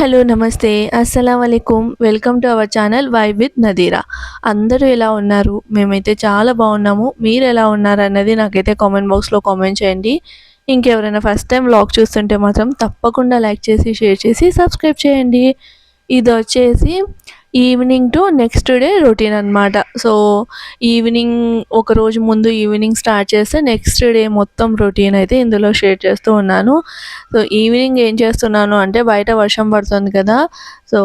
Hello నమస్తే. అస్సలం అయికుం welcome to our channel vibe with Nadira. అందరూ ఎలా ఉన్నారు? మేమైతే చాలా బాగున్నాము. మీరు ఎలా ఉన్నారు అన్నది నాకైతే కామెంట్ బాక్స్లో కామెంట్ చేయండి. ఇంకెవరైనా ఫస్ట్ టైం వ్లాగ్ చూస్తుంటే మాత్రం తప్పకుండా లైక్ చేసి షేర్ చేసి సబ్స్క్రైబ్ చేయండి. ఇది వచ్చేసి evening to next day routine అనమాట సో ఈవినింగ్ ఒక రోజు ముందు ఈవినింగ్ స్టార్ట్ చేస్తే నెక్స్ట్ డే మొత్తం రొటీన్ అయితే ఇందులో షేర్ చేస్తూ ఉన్నాను. సో ఈవినింగ్ ఏం చేస్తున్నాను అంటే బయట వర్షం పడుతుంది కదా సో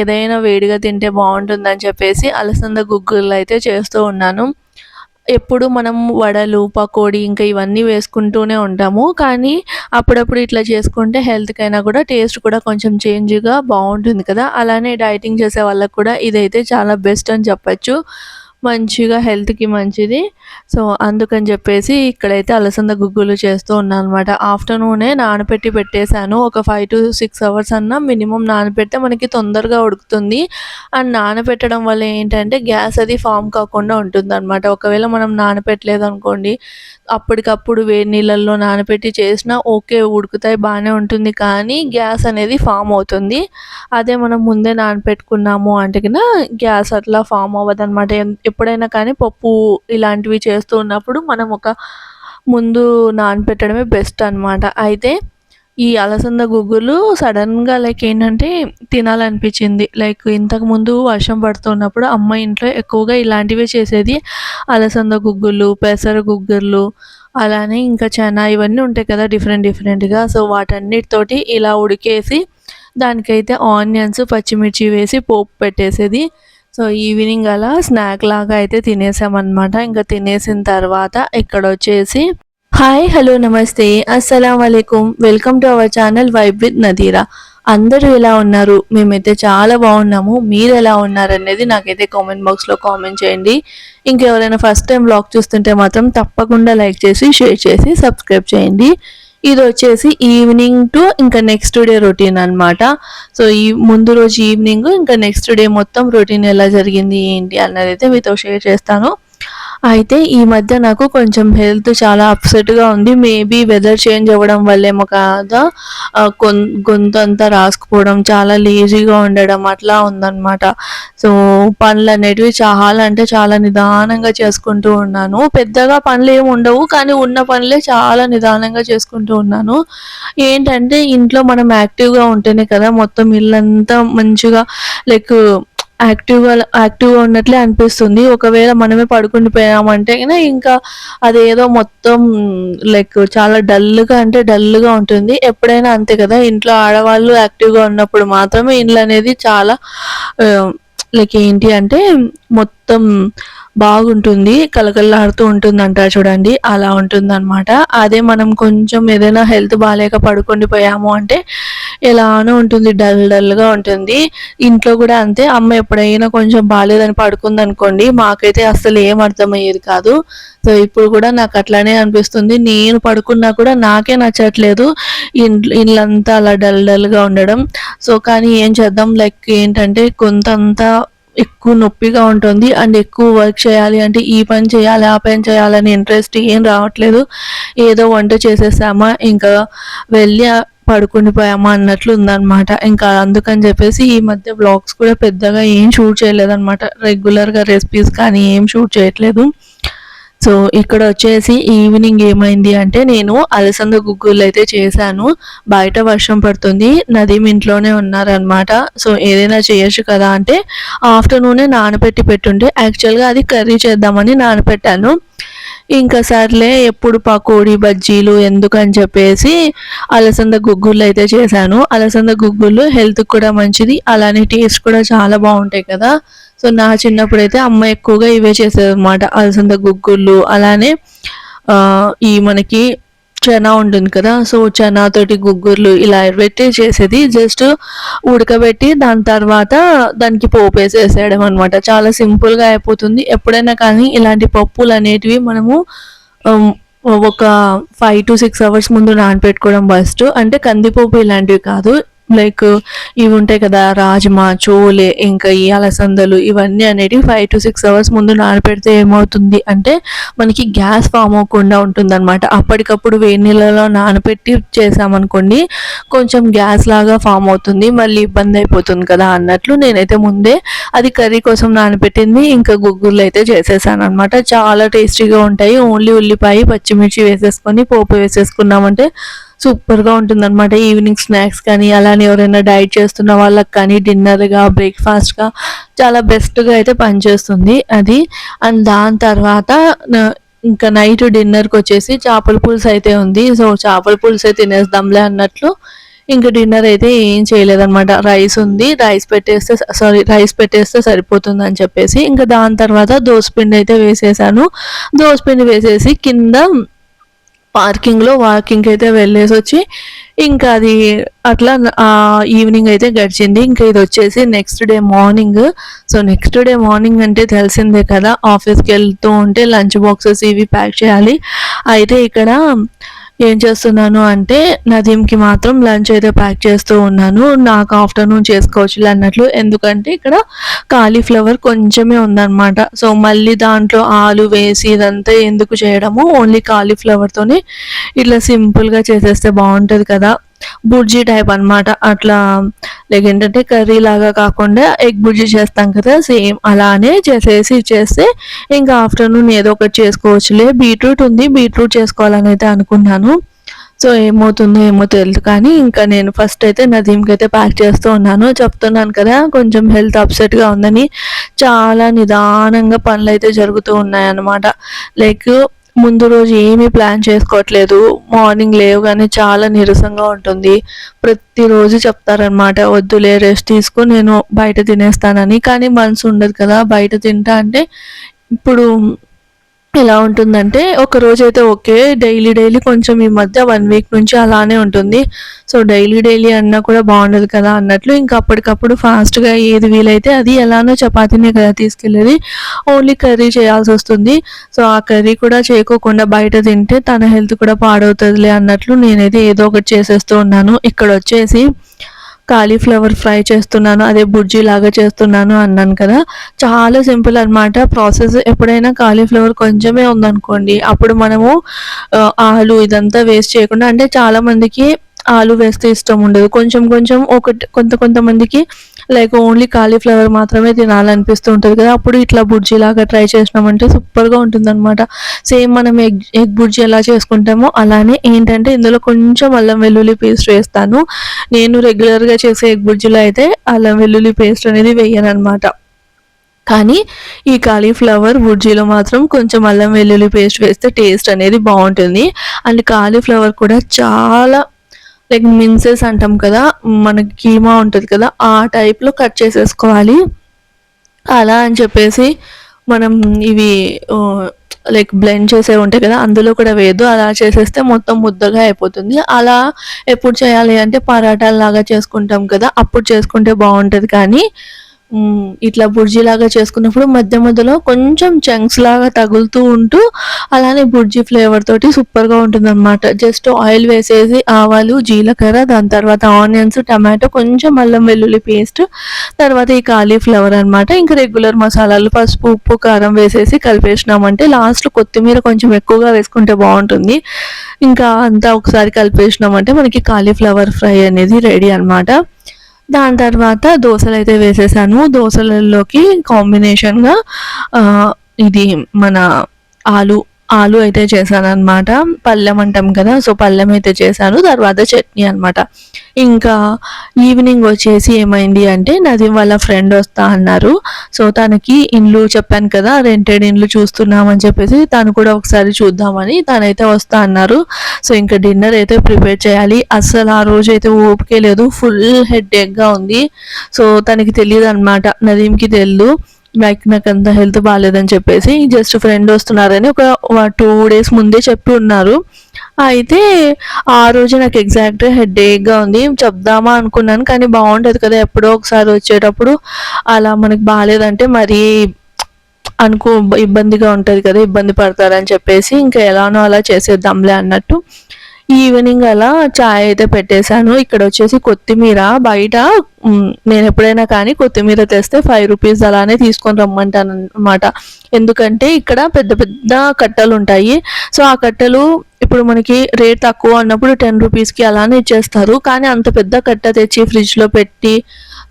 ఏదైనా వేడిగా తింటే బాగుంటుందని చెప్పేసి అలసంద గుగ్గులు అయితే చేస్తూ ఉన్నాను. ఎప్పుడు మనం వడలు పకోడీ ఇంకా ఇవన్నీ వేసుకుంటూనే ఉంటాము. కానీ అప్పుడప్పుడు ఇట్లా చేసుకుంటే హెల్త్కైనా కూడా టేస్ట్ కూడా కొంచెం చేంజ్గా బాగుంటుంది కదా. అలానే డైటింగ్ చేసే వాళ్ళకు కూడా ఇదైతే చాలా బెస్ట్ అని చెప్పచ్చు. మంచిగా హెల్త్కి మంచిది. సో అందుకని చెప్పేసి ఇక్కడైతే అలసంద గుగ్గులు చేస్తూ ఉన్నాను అనమాట ఆఫ్టర్నూనే నానపెట్టి పెట్టేశాను. ఒక ఫైవ్ టు సిక్స్ అవర్స్ అన్న మినిమం నానపెడితే మనకి తొందరగా ఉడుకుతుంది. అండ్ నానపెట్టడం వల్ల ఏంటంటే గ్యాస్ అది ఫామ్ కాకుండా ఉంటుంది అనమాట ఒకవేళ మనం నానపెట్టలేదు అనుకోండి అప్పటికప్పుడు వేడి నీళ్ళల్లో నానపెట్టి చేసినా ఓకే ఉడుకుతాయి బాగానే ఉంటుంది. కానీ గ్యాస్ అనేది ఫామ్ అవుతుంది. అదే మనం ముందే నానపెట్టుకున్నాము అంటే గ్యాస్ అట్లా ఫామ్ అవ్వదు అనమాట ఎప్పుడైనా కానీ పప్పు ఇలాంటివి చేస్తూ ఉన్నప్పుడు మనం ఒక ముందు నానపెట్టడమే బెస్ట్ అనమాట అయితే ఈ అలసంద గుగ్గులు సడన్గా లైక్ ఏంటంటే తినాలనిపించింది. లైక్ ఇంతకుముందు వర్షం పడుతున్నప్పుడు అమ్మ ఇంట్లో ఎక్కువగా ఇలాంటివే చేసేది. అలసంద గుగ్గులు పెసర గుగ్గులు అలానే ఇంకా చనా ఇవన్నీ ఉంటాయి కదా డిఫరెంట్ డిఫరెంట్గా. సో వాటన్నిటితోటి ఇలా ఉడికేసి దానికైతే ఆనియన్స్ పచ్చిమిర్చి వేసి పోపు పెట్టేసేది. సో ఈవినింగ్ అలా స్నాక్ లాగా అయితే తినేసామన్నమాట. ఇంకా తినేసిన తర్వాత ఇక్కడ వచ్చేసి హాయ్ హలో నమస్తే అస్సలం అయికుం welcome to our channel vibe with Nadira. అందరూ ఎలా ఉన్నారు? మేమైతే చాలా బాగున్నాము. మీరు ఎలా ఉన్నారు అనేది నాకైతే కామెంట్ బాక్స్లో కామెంట్ చేయండి. ఇంకెవరైనా ఫస్ట్ టైం బ్లాగ్ చూస్తుంటే మాత్రం తప్పకుండా లైక్ చేసి షేర్ చేసి సబ్స్క్రైబ్ చేయండి. ఇది వచ్చేసి ఈవినింగ్ టు ఇంకా నెక్స్ట్ డే రొటీన్ అనమాట సో ఈ ముందు రోజు ఈవినింగ్ ఇంకా నెక్స్ట్ డే మొత్తం రొటీన్ ఎలా జరిగింది ఏంటి అన్నది అయితే మీతో షేర్ చేస్తాను. అయితే ఈ మధ్య నాకు కొంచెం హెల్త్ చాలా అప్సెట్గా ఉంది. మేబీ వెదర్ చేంజ్ అవ్వడం వల్లేమో కాదా? గొంతు అంతా రాసుకుపోవడం చాలా లేజీగా ఉండడం అట్లా ఉందన్నమాట. సో పనులు అనేటివి చాలా అంటే చాలా నిదానంగా చేసుకుంటూ ఉన్నాను. పెద్దగా పనులు ఏమి ఉండవు కానీ ఉన్న పనులే చాలా నిదానంగా చేసుకుంటూ ఉన్నాను. ఏంటంటే ఇంట్లో మనం యాక్టివ్గా ఉంటేనే కదా మొత్తం ఇల్లంతా మంచిగా లైక్ యాక్టివ్గా యాక్టివ్గా ఉన్నట్లే అనిపిస్తుంది. ఒకవేళ మనమే పడుకుని పోయామంటే ఇంకా అదేదో మొత్తం లైక్ చాలా డల్గా అంటే డల్గా ఉంటుంది. ఎప్పుడైనా అంతే కదా ఇంట్లో ఆడవాళ్ళు యాక్టివ్గా ఉన్నప్పుడు మాత్రమే ఇండ్లు అనేది చాలా లైక్ ఏంటి అంటే మొత్తం బాగుంటుంది కలకల్లాడుతూ ఉంటుంది అంటారు చూడండి అలా ఉంటుంది అనమాట అదే మనం కొంచెం ఏదైనా హెల్త్ బాగాలేక పడుకొని పోయాము అంటే ఎలానో ఉంటుంది డల్ డల్గా ఉంటుంది. ఇంట్లో కూడా అంతే అమ్మ ఎప్పుడైనా కొంచెం బాగాలేదని పడుకుంది అనుకోండి మాకైతే అసలు ఏం అర్థమయ్యేది కాదు. సో ఇప్పుడు కూడా నాకు అట్లానే అనిపిస్తుంది. నేను పడుకున్నా కూడా నాకే నచ్చట్లేదు ఇంట్లో ఇల్లంతా అలా డల్ డల్గా ఉండడం. సో కానీ ఏం చేద్దాం? లైక్ ఏంటంటే కొంతంతా ఎక్కువ నొప్పిగా ఉంటుంది అండ్ ఎక్కువ వర్క్ చేయాలి అంటే ఈ పని చేయాలి ఆ పని చేయాలని ఇంట్రెస్ట్ ఏం రావట్లేదు. ఏదో వంట చేసేసామా ఇంకా వెళ్ళి పడుకునిపోయామా అన్నట్లు ఉందన్నమాట. ఇంకా అందుకని చెప్పేసి ఈ మధ్య బ్లాగ్స్ కూడా పెద్దగా ఏం షూట్ చేయలేదన్నమాట. రెగ్యులర్గా రెసిపీస్ కానీ ఏం షూట్ చేయట్లేదు. సో ఇక్కడ వచ్చేసి ఈవినింగ్ ఏమైంది అంటే నేను అలసంద గుగ్గులు అయితే చేశాను. బయట వర్షం పడుతుంది. నదీం ఇంట్లోనే ఉన్నారనమాట సో ఏదైనా చేయొచ్చు కదా అంటే ఆఫ్టర్నూనే నానబెట్టి పెట్టుంటే యాక్చువల్గా అది కర్రీ చేద్దామని నానబెట్టాను. ఇంకా సర్లే ఎప్పుడు పకోడీ బజ్జీలు ఎందుకని చెప్పేసి అలసంద గుగ్గులు అయితే చేశాను. అలసంద గుగ్గులు హెల్త్కి కూడా మంచిది. అలానే టేస్ట్ కూడా చాలా బాగుంటాయి కదా. సో నా చిన్నప్పుడు అయితే అమ్మ ఎక్కువగా ఇవే చేసేది అనమాట అలసంద గుగ్గుళ్ళు అలానే ఈ మనకి చనా ఉంటుంది కదా. సో చనాతోటి గుగ్గుర్లు ఇలా పెట్టి చేసేది. జస్ట్ ఉడకబెట్టి దాని తర్వాత దానికి పోపు వేసేసేయడం అనమాట చాలా సింపుల్గా అయిపోతుంది. ఎప్పుడైనా కానీ ఇలాంటి పప్పులు అనేటివి మనము ఒక ఫైవ్ టు సిక్స్ అవర్స్ ముందు నానపెట్టుకోవడం బెస్ట్. అంటే కందిపప్పు ఇలాంటివి కాదు. లైక్ ఇవి ఉంటాయి కదా రాజ్మా చోలే ఇంకా ఈ అలసందలు ఇవన్నీ అనేటివి ఫైవ్ టు సిక్స్ అవర్స్ ముందు నానపెడితే ఏమవుతుంది అంటే మనకి గ్యాస్ ఫామ్ అవ్వకుండా ఉంటుంది అనమాట అప్పటికప్పుడు వేడి నీళ్ళలో నానపెట్టి చేసామనుకోండి కొంచెం గ్యాస్ లాగా ఫామ్ అవుతుంది మళ్ళీ ఇబ్బంది అయిపోతుంది కదా అన్నట్లు నేనైతే ముందే అది కర్రీ కోసం నానబెట్టింది ఇంకా గుగ్గుర్లు అయితే చేసేసాను అనమాట చాలా టేస్టీగా ఉంటాయి. ఓన్లీ ఉల్లిపాయ పచ్చిమిర్చి వేసేసుకొని పోపు వేసేసుకున్నామంటే సూపర్గా ఉంటుందన్నమాట. ఈవినింగ్ స్నాక్స్ కానీ అలానే ఎవరైనా డైట్ చేస్తున్న వాళ్ళకి కానీ డిన్నర్గా బ్రేక్ఫాస్ట్గా చాలా బెస్ట్గా అయితే పనిచేస్తుంది. అది అండ్ దాని తర్వాత ఇంకా నైట్ డిన్నర్కి వచ్చేసి చేపల పులుసు అయితే ఉంది. సో చేపల పులుసు అయితే తినేద్దాంలే అన్నట్లు ఇంకా డిన్నర్ అయితే ఏం చేయలేదన్నమాట. రైస్ ఉంది. రైస్ పెట్టేస్తే సారీ రైస్ పెట్టేస్తే సరిపోతుంది అని చెప్పేసి. ఇంకా దాని తర్వాత దోసపిండి అయితే వేసేసాను. దోసపిండి వేసేసి కింద పార్కింగ్లో వాకింగ్ అయితే వెళ్ళేసి వచ్చి ఇంకా అది అట్లా ఈవినింగ్ అయితే గడిచింది. ఇంకా ఇది వచ్చేసి next day morning. So next day morning అంటే తెలిసిందే కదా ఆఫీస్కి వెళ్తూ ఉంటే లంచ్ బాక్సెస్ ఇవి ప్యాక్ చేయాలి. అయితే ఇక్కడ ఏం చేస్తున్నాను అంటే నదీంకి మాత్రం లంచ్ అయితే ప్యాక్ చేస్తూ ఉన్నాను. నాకు ఆఫ్టర్నూన్ చేసుకోవచ్చు అన్నట్లు. ఎందుకంటే ఇక్కడ కాలీఫ్లవర్ కొంచెమే ఉందన్నమాట. సో మళ్ళీ దాంట్లో ఆలు వేసి ఇదంతా ఎందుకు చేయడము? ఓన్లీ కాలీఫ్లవర్తోనే ఇట్లా సింపుల్గా చేసేస్తే బాగుంటుంది కదా. బుర్జీ టైప్ అనమాట అట్లా లైక్ ఏంటంటే కర్రీ లాగా కాకుండా ఎగ్ బుర్జీ చేస్తాం కదా సేమ్ అలానే చేసేసి చేస్తే ఇంకా ఆఫ్టర్నూన్ ఏదో ఒకటి చేసుకోవచ్చులే. బీట్రూట్ ఉంది బీట్రూట్ చేసుకోవాలని అయితే అనుకున్నాను. సో ఏమవుతుందో ఏమో తెలియదు కానీ ఇంకా నేను ఫస్ట్ అయితే నదీంకి అయితే ప్యాక్ చేస్తూ ఉన్నాను. చెప్తున్నాను కదా కొంచెం హెల్త్ అప్సెట్గా ఉందని. చాలా నిదానంగా పనులు అయితే జరుగుతూ ఉన్నాయన్నమాట. లైక్ ముందు రోజు ఏమీ ప్లాన్ చేసుకోవట్లేదు. మార్నింగ్ లేవగానే చాలా నీరసంగా ఉంటుంది. ప్రతిరోజు చెప్తారనమాట వద్దులే రెస్ట్ తీసుకుని నేను బయట తినేస్తానని. కానీ మనసు ఉండదు కదా బయట తింటా అంటే ఇప్పుడు ఎలా ఉంటుందంటే ఒక రోజు అయితే ఓకే డైలీ డైలీ కొంచెం ఈ మధ్య వన్ వీక్ నుంచి అలానే ఉంటుంది. సో డైలీ డైలీ అన్నా కూడా బాగుండదు కదా అన్నట్లు ఇంకా అప్పటికప్పుడు ఫాస్ట్గా ఏది వీలైతే అది ఎలానో చపాతీనే కదా తీసుకెళ్ళేది. ఓన్లీ కర్రీ చేయాల్సి వస్తుంది. సో ఆ కర్రీ కూడా చేయకోకుండా బయట తింటే తన హెల్త్ కూడా పాడవుతుందిలే అన్నట్లు నేనైతే ఏదో ఒకటి చేసేస్తూ ఉన్నాను. ఇక్కడ వచ్చేసి కాలీఫ్లవర్ ఫ్రై చేస్తున్నాను అదే బుర్జీ లాగా చేస్తున్నాను అన్నాను కదా. చాలా సింపుల్ అనమాట ప్రాసెస్. ఎప్పుడైనా కాలీఫ్లవర్ కొంచెమే ఉందనుకోండి అప్పుడు మనము ఆలు ఇదంతా వేస్ట్ చేయకుండా అంటే చాలామందికి ఆలు వేస్తే ఇష్టం ఉండదు. కొంచెం కొంచెం ఒకటి కొంత కొంతమందికి లైక్ ఓన్లీ కాలీఫ్లవర్ మాత్రమే తినాలనిపిస్తూ ఉంటుంది కదా. అప్పుడు ఇట్లా బుర్జీ లాగా ట్రై చేసినామంటే సూపర్గా ఉంటుందన్నమాట. సేమ్ మనం ఎగ్ ఎగ్ బుర్జీ ఎలా చేసుకుంటామో అలానే ఏంటంటే ఇందులో కొంచెం అల్లం వెల్లుల్లి పేస్ట్ వేస్తాను. నేను రెగ్యులర్గా చేసే ఎగ్ బుర్జీలో అయితే అల్లం వెల్లుల్లి పేస్ట్ అనేది వేయను అనమాట కానీ ఈ కాలీఫ్లవర్ బుర్జీలో మాత్రం కొంచెం అల్లం వెల్లుల్లి పేస్ట్ వేస్తే టేస్ట్ అనేది బాగుంటుంది. అండ్ కాలీఫ్లవర్ కూడా చాలా లైక్ మిన్సెస్ అంటాం కదా మనకి కీమా ఉంటుంది కదా ఆ టైప్లో కట్ చేసేసుకోవాలి. అలా అని చెప్పేసి మనం ఇవి లైక్ బ్లెండ్ చేసే ఉంటాయి కదా అందులో కూడా వేయద్దు. అలా చేసేస్తే మొత్తం ముద్దగా అయిపోతుంది. అలా ఎప్పుడు చేయాలి అంటే పరాటాలు లాగా చేసుకుంటాం కదా అప్పుడు చేసుకుంటే బాగుంటుంది కానీ ఇట్లా బుర్జీలాగా చేసుకున్నప్పుడు మధ్య మధ్యలో కొంచెం చంక్స్ లాగా తగులుతూ ఉంటూ అలానే బుర్జీ ఫ్లేవర్ తోటి సూపర్గా ఉంటుంది అనమాట జస్ట్ ఆయిల్ వేసేసి ఆవాలు జీలకర్ర దాని తర్వాత ఆనియన్స్ టమాటో కొంచెం అల్లం వెల్లుల్లి పేస్ట్ తర్వాత ఈ కాలీఫ్లవర్ అనమాట ఇంకా రెగ్యులర్ మసాలాలు పసుపు ఉప్పు కారం వేసేసి కలిపేసినామంటే లాస్ట్ కొత్తిమీర కొంచెం ఎక్కువగా వేసుకుంటే బాగుంటుంది. ఇంకా అంతా ఒకసారి కలిపేసినామంటే మనకి కాలీఫ్లవర్ ఫ్రై అనేది రెడీ అనమాట దాని తర్వాత దోశలు అయితే వేసేసాను. దోశలలోకి కాంబినేషన్గా ఇది మన ఆలు ఆలు అయితే చేశాను అనమాట పళ్ళెం అంటాం కదా సో పళ్ళెం అయితే చేశాను. తర్వాత చట్నీ అనమాట ఇంకా ఈవినింగ్ వచ్చేసి ఏమైంది అంటే నది వాళ్ళ ఫ్రెండ్ వస్తా అన్నారు. సో తనకి ఇండ్లు చెప్పాను కదా రెంటెడ్ ఇండ్లు చూస్తున్నామని చెప్పేసి తను కూడా ఒకసారి చూద్దామని తనైతే వస్తా అన్నారు. సో ఇంకా డిన్నర్ అయితే ప్రిపేర్ చేయాలి. అస్సలు ఆ రోజు అయితే ఓపికే లేదు. ఫుల్ హెడ్ ఎగ్గా ఉంది. సో తనకి తెలియదు అనమాట నదీంకి తెలియదు లైక్ నాకు అంత హెల్త్ బాగాలేదని చెప్పేసి జస్ట్ ఫ్రెండ్ వస్తున్నారని ఒక టూ డేస్ ముందే చెప్పి ఉన్నారు. అయితే ఆ రోజు నాకు ఎగ్జాక్ట్ హెడ్ ఏక్గా ఉంది. చెప్దామా అనుకున్నాను కానీ బాగుంటుంది కదా ఎప్పుడో ఒకసారి వచ్చేటప్పుడు అలా మనకి బాగాలేదంటే మరీ అనుకో ఇబ్బందిగా ఉంటుంది కదా ఇబ్బంది పడతారని చెప్పేసి ఇంకా ఎలానో అలా చేసేద్దాంలే అన్నట్టు ఈవినింగ్ అలా చాయ్ అయితే పెట్టేశాను. ఇక్కడ వచ్చేసి కొత్తిమీర బయట నేను ఎప్పుడైనా కానీ కొత్తిమీర తెస్తే ఫైవ్ రూపీస్ అలానే తీసుకొని రమ్మంటాను అనమాట ఎందుకంటే ఇక్కడ పెద్ద పెద్ద కట్టలు ఉంటాయి. సో ఆ కట్టలు ఇప్పుడు మనకి రేట్ తక్కువ అన్నప్పుడు టెన్ రూపీస్కి అలానే ఇచ్చేస్తారు. కానీ అంత పెద్ద కట్ట తెచ్చి ఫ్రిడ్జ్లో పెట్టి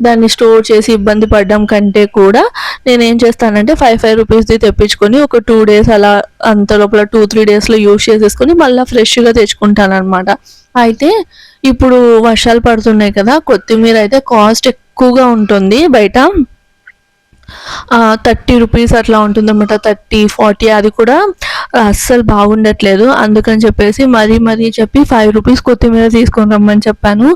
దాన్ని స్టోర్ చేసి ఇబ్బంది పడడం కంటే కూడా నేను ఏం చేస్తానంటే ఫైవ్ ఫైవ్ రూపీస్ది తెప్పించుకొని ఒక టూ డేస్ అలా అంత లోపల టూ త్రీ డేస్లో యూస్ చేసేసుకొని మళ్ళీ ఫ్రెష్గా తెచ్చుకుంటాను అనమాట అయితే ఇప్పుడు వర్షాలు పడుతున్నాయి కదా కొత్తిమీర అయితే కాస్ట్ ఎక్కువగా ఉంటుంది బయట. థర్టీ రూపీస్ అట్లా ఉంటుందన్నమాట థర్టీ ఫార్టీ అది కూడా అస్సలు బాగుండట్లేదు. అందుకని చెప్పేసి మరీ మరీ చెప్పి ఫైవ్ రూపీస్ కొత్తిమీర తీసుకొని రమ్మని చెప్పాను.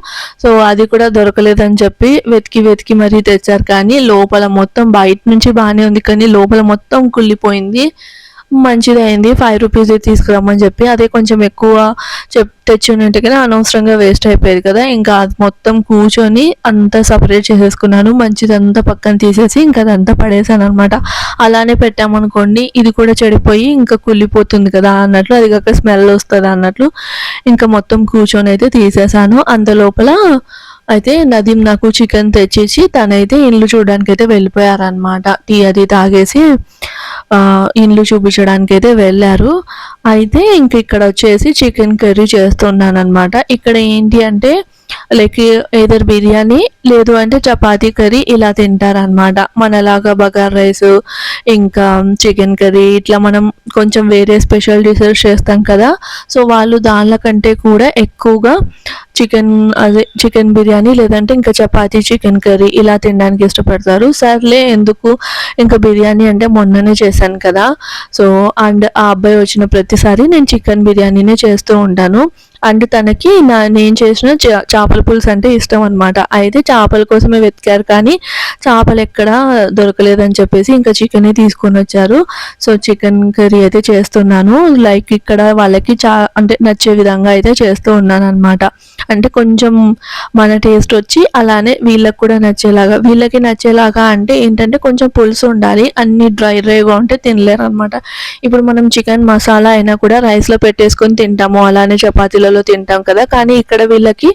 సో అది కూడా దొరకలేదని చెప్పి వెతికి వెతికి మరీ తెచ్చారు. కానీ లోపల మొత్తం బయట నుంచి బాగానే ఉంది. కానీ లోపల మొత్తం కుళ్ళిపోయింది. మంచిదైంది. ఫైవ్ రూపీస్ తీసుకురమ్మని చెప్పి అదే కొంచెం ఎక్కువ చెప్ తెచ్చి అనవసరంగా వేస్ట్ అయిపోయేది కదా. ఇంకా అది మొత్తం కూర్చొని అంతా సపరేట్ చేసేసుకున్నాను. మంచిదంతా పక్కన తీసేసి ఇంకా అదంతా పడేసాను అనమాట అలానే పెట్టామనుకోండి ఇది కూడా చెడిపోయి ఇంకా కుళ్ళిపోతుంది కదా అన్నట్లు అది కాక స్మెల్ వస్తుంది అన్నట్లు ఇంకా మొత్తం కూర్చొని అయితే తీసేసాను. అంత లోపల అయితే నదీం నాకు చికెన్ తెచ్చేసి తనైతే ఇల్లు చూడడానికి అయితే వెళ్ళిపోయారనమాట టీ అది తాగేసి ఆ, ఇల్లు చూపించడానికి అయితే వెళ్ళారు. అయితే ఇంక ఇక్కడ వచ్చేసి చికెన్ కర్రీ చేస్తున్నాను అనమాట ఇక్కడ ఏంటి అంటే లైక్ ఏదర్ బిర్యానీ లేదు అంటే చపాతీ కర్రీ ఇలా తింటారనమాట మనలాగా బగార్ రైస్ ఇంకా చికెన్ కర్రీ ఇట్లా మనం కొంచెం వేరే స్పెషల్ డిషెస్ చేస్తాం కదా. సో వాళ్ళు దానిల కంటే కూడా ఎక్కువగా చికెన్ అదే చికెన్ బిర్యానీ లేదంటే ఇంకా చపాతీ చికెన్ కర్రీ ఇలా తినడానికి ఇష్టపడతారు. సర్లే ఎందుకు? ఇంకా బిర్యానీ అంటే మొన్ననే చేశాను కదా. సో అండ్ ఆ అబ్బాయి వచ్చిన ప్రతిసారి నేను చికెన్ బిర్యానీనే చేస్తూ ఉంటాను. అండ్ తనకి నా నేను చేసిన చా- చేపల పులుసు అంటే ఇష్టం అనమాట అయితే చేపల కోసమే వెతికారు కానీ చేపలు ఎక్కడ దొరకలేదని చెప్పేసి ఇంకా చికెన్ తీసుకొని వచ్చారు. సో చికెన్ కర్రీ అయితే చేస్తున్నాను. లైక్ ఇక్కడ వాళ్ళకి చా అంటే నచ్చే విధంగా అయితే చేస్తూ ఉన్నాను అనమాట అంటే కొంచెం మన టేస్ట్ వచ్చి అలానే వీళ్ళకి కూడా నచ్చేలాగా వీళ్ళకి నచ్చేలాగా అంటే ఏంటంటే కొంచెం పులుసు ఉండాలి అన్ని డ్రై డ్రైగా ఉంటే తినలేరు అనమాట ఇప్పుడు మనం చికెన్ మసాలా అయినా కూడా రైస్లో పెట్టేసుకొని తింటాము అలానే చపాతీలలో తింటాం కదా. కానీ ఇక్కడ వీళ్ళకి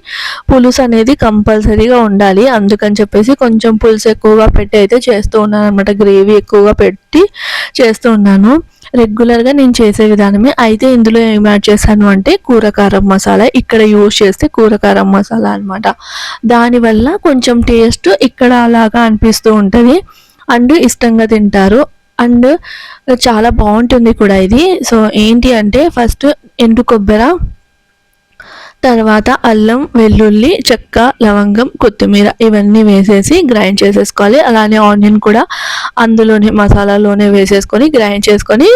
పులుసు అనేది కంపల్సరీగా ఉండాలి. అందుకని చెప్పేసి కొంచెం పులుసు ఎక్కువగా పెట్టి అయితే చేస్తూ ఉన్నాను అనమాట గ్రేవీ ఎక్కువగా పెట్టి చేస్తూ ఉన్నాను. రెగ్యులర్గా నేను చేసే విధానమే. అయితే ఇందులో ఏం యాడ్ చేశాను అంటే కూరకారం మసాలా. ఇక్కడ యూజ్ చేస్తే కూరకారం మసాలా అనమాట దానివల్ల కొంచెం టేస్ట్ ఇక్కడ అలాగా అనిపిస్తూ ఉంటుంది. అండ్ ఇష్టంగా తింటారు. అండ్ చాలా బాగుంటుంది కూడా ఇది. సో ఏంటి అంటే ఫస్ట్ ఎండు కొబ్బరి తర్వాత అల్లం వెల్లుల్లి చెక్క లవంగం కొత్తిమీర ఇవన్నీ వేసేసి గ్రైండ్ చేసేసుకోవాలి. అలానే ఆనియన్ కూడా అందులోనే మసాలాలోనే వేసేసుకొని గ్రైండ్ చేసుకొని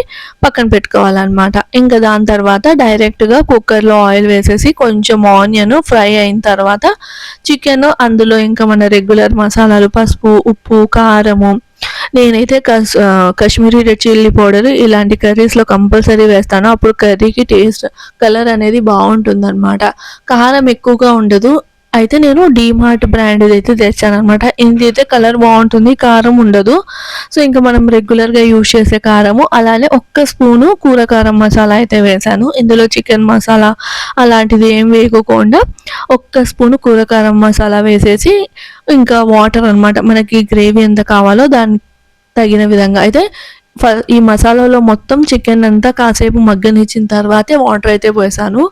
పక్కన పెట్టుకోవాలన్నమాట. ఇంకా దాని తర్వాత డైరెక్ట్గా కుక్కర్లో ఆయిల్ వేసేసి కొంచెం ఆనియన్ ఫ్రై అయిన తర్వాత చికెన్ అందులో ఇంకా మన రెగ్యులర్ మసాలాలు పసుపు ఉప్పు కారము నేనైతే కస్ కాశ్మీరీ రెడ్ చిల్లీ పౌడర్ ఇలాంటి కర్రీస్లో కంపల్సరీ వేస్తాను. అప్పుడు కర్రీకి టేస్ట్ కలర్ అనేది బాగుంటుంది అనమాట కారం ఎక్కువగా ఉండదు. అయితే నేను డీమార్ట్ బ్రాండ్ అయితే తెచ్చాను అనమాట ఇది అయితే కలర్ బాగుంటుంది కారం ఉండదు. సో ఇంకా మనం రెగ్యులర్గా యూజ్ చేసే కారము అలానే ఒక్క స్పూను కూర కారం మసాలా అయితే వేసాను. ఇందులో చికెన్ మసాలా అలాంటిది ఏం వేయకోకుండా ఒక్క స్పూను కూర కారం మసాలా వేసేసి ఇంకా వాటర్ అనమాట మనకి గ్రేవీ ఎంత కావాలో దానికి తగిన విధంగా. అయితే ఫ- ఈ మసాలాలో మొత్తం చికెన్ అంతా కాసేపు మగ్గనిచ్చిన తర్వాతే వాటర్ అయితే పోసాను.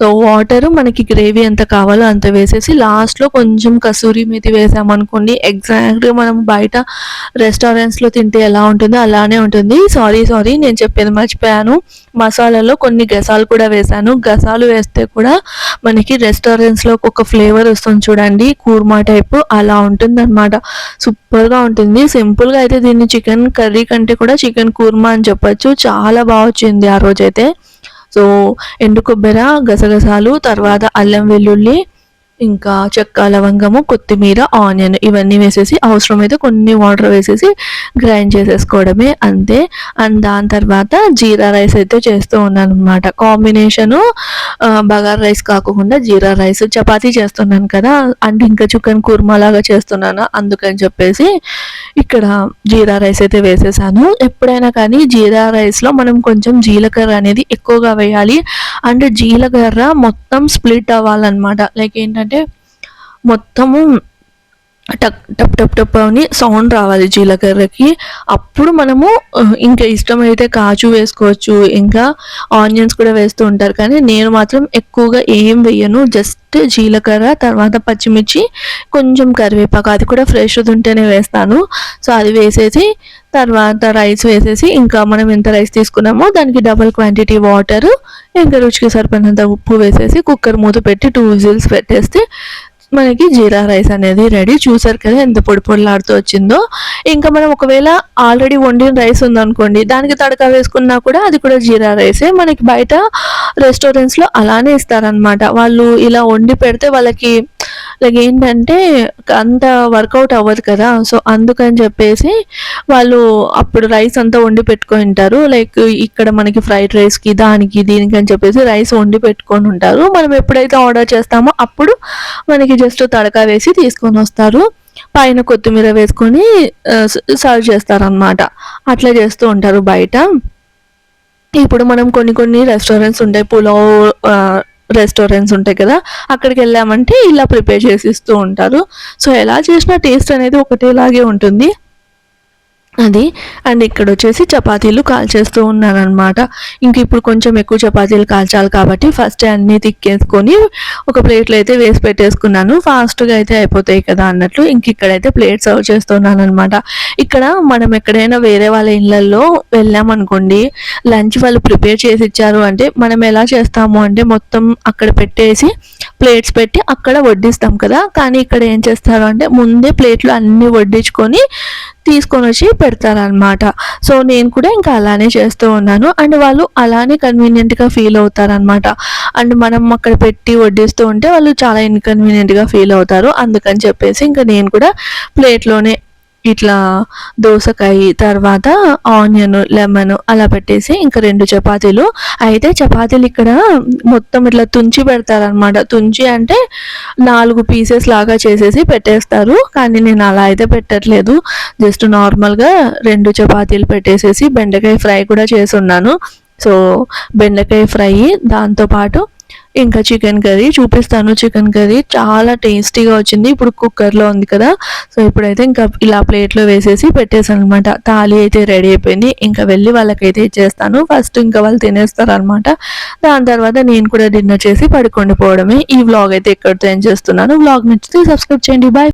సో వాటర్ మనకి గ్రేవీ ఎంత కావాలో అంత వేసేసి లాస్ట్లో కొంచెం కసూరి మెతి వేసామనుకోండి ఎగ్జాక్ట్గా మనం బయట రెస్టారెంట్స్లో తింటే ఎలా ఉంటుందో అలానే ఉంటుంది. సారీ సారీ నేను చెప్పేది మర్చిపోయాను. మసాలాలో కొన్ని గసాలు కూడా వేసాను. గసాలు వేస్తే కూడా మనకి రెస్టారెంట్స్లో ఒక ఫ్లేవర్ వస్తుంది చూడండి. కూర్మా టైపు అలా ఉంటుందన్నమాట. సూపర్గా ఉంటుంది. సింపుల్గా అయితే దీన్ని చికెన్ కర్రీ కంటే కూడా చికెన్ కూర్మా అని చెప్పొచ్చు. చాలా బాగా వచ్చింది ఆ రోజైతే. సో ఎండు కొబ్బెర గసగసాలు తర్వాత అల్లం వెల్లుల్లి ఇంకా చెక్క లవంగము కొత్తిమీర ఆనియన్ ఇవన్నీ వేసేసి అవసరమైతే కొన్ని వాటర్ వేసేసి గ్రైండ్ చేసేసుకోవడమే అంతే. అండ్ దాని తర్వాత జీరా రైస్ అయితే చేస్తూ ఉన్నాను అనమాట కాంబినేషను బగార్ రైస్ కాకుండా జీరా రైస్ చపాతీ చేస్తున్నాను కదా అండ్ ఇంకా చికెన్ కుర్మా లాగా చేస్తున్నాను అందుకని చెప్పేసి ఇక్కడ జీరా రైస్ అయితే వేసేసాను. ఎప్పుడైనా కానీ జీరా రైస్లో మనం కొంచెం జీలకర్ర అనేది ఎక్కువగా వేయాలి. అండ్ జీలకర్ర మొత్తం స్ప్లిట్ అవ్వాలన్నమాట. లైక్ ఏంటంటే మొత్తము టక్ టప్ టప్ టప్ అని సౌండ్ రావాలి జీలకర్రకి. అప్పుడు మనము ఇంకా ఇష్టమైతే కాజు వేసుకోవచ్చు ఇంకా ఆనియన్స్ కూడా వేస్తూ ఉంటారు. కానీ నేను మాత్రం ఎక్కువగా ఏం వేయను. జస్ట్ జీలకర్ర తర్వాత పచ్చిమిర్చి కొంచెం కరివేపాకు అది కూడా ఫ్రెష్ ఉంటేనే వేస్తాను. సో అది వేసేసి తర్వాత రైస్ వేసేసి ఇంకా మనం ఎంత రైస్ తీసుకున్నామో దానికి డబల్ క్వాంటిటీ వాటర్ ఇంకా రుచికి సరిపడినంత ఉప్పు వేసేసి కుక్కర్ మూత పెట్టి టూ విజిల్స్ పెట్టేస్తే మనకి జీరా రైస్ అనేది రెడీ చూసారు కదా ఎంత పొడి పొడిలాడుతూ వచ్చిందో. ఇంకా మనం ఒకవేళ ఆల్రెడీ వండిన రైస్ ఉందనుకోండి దానికి తడక వేసుకున్నా కూడా అది కూడా జీరా రైసే మనకి బయట రెస్టారెంట్స్లో అలానే ఇస్తారనమాట వాళ్ళు ఇలా వండి పెడితే వాళ్ళకి లైక్ ఏంటంటే అంత వర్కౌట్ అవ్వదు కదా. సో అందుకని చెప్పేసి వాళ్ళు అప్పుడు రైస్ అంతా వండి పెట్టుకొని ఉంటారు. లైక్ ఇక్కడ మనకి ఫ్రైడ్ రైస్కి దానికి దీనికి అని చెప్పేసి రైస్ వండి పెట్టుకొని ఉంటారు. మనం ఎప్పుడైతే ఆర్డర్ చేస్తామో అప్పుడు మనకి జస్ట్ తడకా వేసి తీసుకొని వస్తారు. పైన కొత్తిమీర వేసుకొని సర్వ్ చేస్తారనమాట అట్లా చేస్తూ ఉంటారు బయట. ఇప్పుడు మనం కొన్ని కొన్ని రెస్టారెంట్స్ ఉంటాయి. పులావ్ రెస్టారెంట్స్ ఉంటాయి కదా అక్కడికి వెళ్ళామంటే ఇలా ప్రిపేర్ చేసి ఇస్తూ ఉంటారు. సో ఎలా చేసినా టేస్ట్ అనేది ఒకటేలాగే ఉంటుంది. అది. అండ్ ఇక్కడ వచ్చేసి చపాతీలు కాల్చేస్తూ ఉన్నాను అనమాట ఇంక ఇప్పుడు కొంచెం ఎక్కువ చపాతీలు కాల్చాలి కాబట్టి ఫస్ట్ అన్నీ తిక్కేసుకొని ఒక ప్లేట్లో అయితే వేసి పెట్టేసుకున్నాను. ఫాస్ట్గా అయితే అయిపోతాయి కదా అన్నట్లు ఇంక ఇక్కడైతే ప్లేట్ సర్వ్ చేస్తున్నాను అనమాట ఇక్కడ మనం ఎక్కడైనా వేరే వాళ్ళ ఇళ్ళల్లో వెళ్ళామనుకోండి లంచ్ వాళ్ళు ప్రిపేర్ చేసి ఇచ్చారు అంటే మనం ఎలా చేస్తాము అంటే మొత్తం అక్కడ పెట్టేసి ప్లేట్స్ పెట్టి అక్కడ వడ్డిస్తాం కదా. కానీ ఇక్కడ ఏం చేస్తారు అంటే ముందే ప్లేట్లు అన్నీ వడ్డించుకొని తీసుకొని వచ్చి పెడతారనమాట సో నేను కూడా ఇంకా అలానే చేస్తూ ఉన్నాను. అండ్ వాళ్ళు అలానే కన్వీనియంట్గా ఫీల్ అవుతారనమాట అండ్ మనం అక్కడ పెట్టి వడ్డిస్తూ ఉంటే వాళ్ళు చాలా ఇన్కన్వీనియంట్గా ఫీల్ అవుతారు. అందుకని చెప్పేసి ఇంకా నేను కూడా ప్లేట్లోనే ఇట్లా దోసకాయ తర్వాత ఆనియన్ లెమన్ అలా పెట్టేసి ఇంకా రెండు చపాతీలు. అయితే చపాతీలు ఇక్కడ మొత్తం ఇట్లా తుంచి పెడతారనమాట తుంచి అంటే నాలుగు పీసెస్ లాగా చేసేసి పెట్టేస్తారు. కానీ నేను అలా అయితే పెట్టట్లేదు. జస్ట్ నార్మల్గా రెండు చపాతీలు పెట్టేసేసి బెండకాయ ఫ్రై కూడా చేసి ఉన్నాను. సో బెండకాయ ఫ్రై దాంతోపాటు ఇంకా చికెన్ కర్రీ చూపిస్తాను చికెన్ కర్రీ. చాలా టేస్టీగా వచ్చింది. ఇప్పుడు కుక్కర్లో ఉంది కదా. సో ఇప్పుడైతే ఇంకా ఇలా ప్లేట్లో వేసేసి పెట్టేసాను అనమాట తాళి అయితే రెడీ అయిపోయింది. ఇంకా వెళ్ళి వాళ్ళకైతే ఇచ్చేస్తాను. ఫస్ట్ ఇంకా వాళ్ళు తినేస్తారు అనమాట దాని తర్వాత నేను కూడా డిన్నర్ చేసి పడుకొని పోవడమే. ఈ వ్లాగ్ అయితే ఇక్కడితో ఏం చేస్తున్నాను. వ్లాగ్ నచ్చితే సబ్స్క్రైబ్ చేయండి. బాయ్